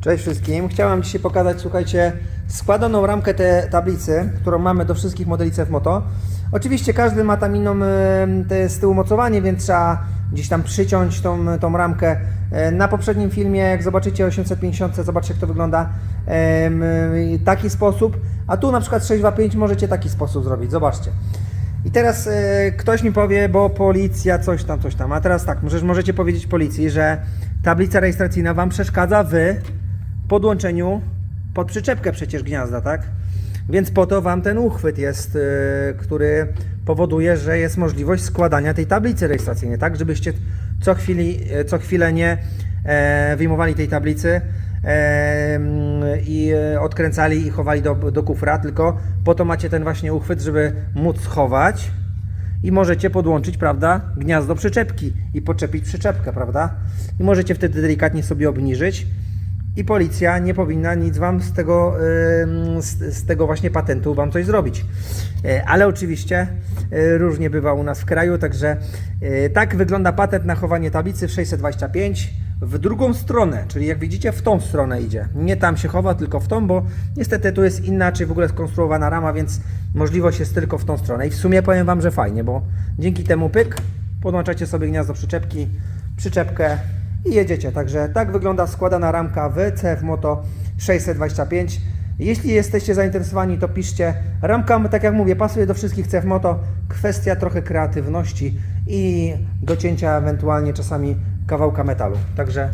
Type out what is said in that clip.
Cześć wszystkim. Chciałem dzisiaj pokazać, słuchajcie, składaną ramkę tej tablicy, którą mamy do wszystkich modeli CF Moto. Oczywiście każdy ma tam inną z tyłu mocowanie, więc trzeba gdzieś tam przyciąć tą, tą ramkę. E, Na poprzednim filmie, jak zobaczycie 850, zobaczcie jak to wygląda taki sposób. A tu na przykład 625 możecie taki sposób zrobić. Zobaczcie. I teraz e, ktoś mi powie, bo policja coś tam, coś tam. A teraz tak, możecie powiedzieć policji, że tablica rejestracyjna Wam przeszkadza w podłączeniu pod przyczepkę przecież gniazda, tak? Więc po to Wam ten uchwyt jest, e, który powoduje, że jest możliwość składania tej tablicy rejestracyjnej, tak? Żebyście co, chwili, e, co chwilę nie e, wyjmowali tej tablicy e, mm, i e, odkręcali i chowali do, do kufra, tylko po to macie ten właśnie uchwyt, żeby móc schować i możecie podłączyć, prawda, gniazdo przyczepki i podczepić przyczepkę, prawda? I możecie wtedy delikatnie sobie obniżyć i policja nie powinna nic wam z tego, z, z tego właśnie patentu wam coś zrobić. E, Ale oczywiście e, różnie bywa u nas w kraju, także e, tak wygląda patent na chowanie tablicy w 625 w drugą stronę, czyli jak widzicie w tą stronę idzie. Nie tam się chowa, tylko w tą, bo niestety tu jest inaczej w ogóle skonstruowana rama, więc możliwość jest tylko w tą stronę. I w sumie powiem wam, że fajnie, bo dzięki temu pyk, podłączacie sobie gniazdo przyczepki, przyczepkę i jedziecie. Także tak wygląda składana ramka w CF Moto 625. Jeśli jesteście zainteresowani, to piszcie. Ramka, tak jak mówię, pasuje do wszystkich CF Moto. Kwestia trochę kreatywności i docięcia ewentualnie czasami kawałka metalu. Także